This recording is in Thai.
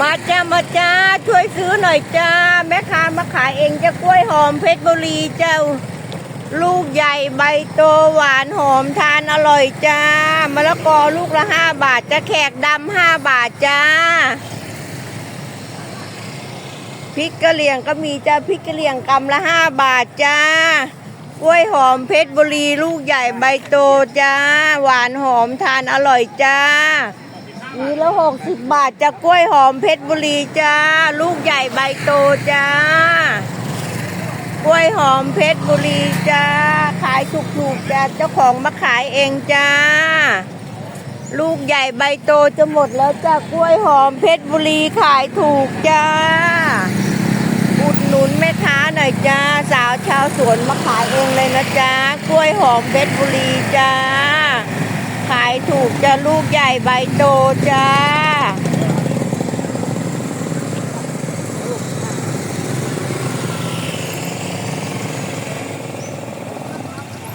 มาจ้ามาจ้าช่วยซื้อหน่อยจ้า แม่ค้ามาขายเองจะกล้วยหอมเพชรบุรีเจ้า ลูกใหญ่ใบโตหวานหอมทานอร่อยจ้ามะละกอลูกละห้าบาทจะแขกดำห้าบาทจ้าพริกกะเหรี่ยงก็มีจ้าพริกกะเหรี่ยงกำละห้าบาทจ้ากล้วยหอมเพชรบุรีลูกใหญ่ใบโตจ้า หวานหอมทานอร่อยจ้า วีละหกสิบบาทจะกล้วยหอมเพชรบุรีจ้า ลูกใหญ่ใบโตจ้า กล้วยหอมเพชรบุรีจ้า ขายถูกๆจ้า เจ้าของมาขายเองจ้า ลูกใหญ่ใบโตจะหมดแล้วจ้ากล้วยหอมเพชรบุรีขายถูกจ้า อุดหนุนแม่ค้าหน่อยจ้า สาวชาวสวนมาขายเองเลยนะจ้ากล้วยหอมเพชรบุรีจ้า ขายถูกจะลูกใหญ่ใบโตจ้า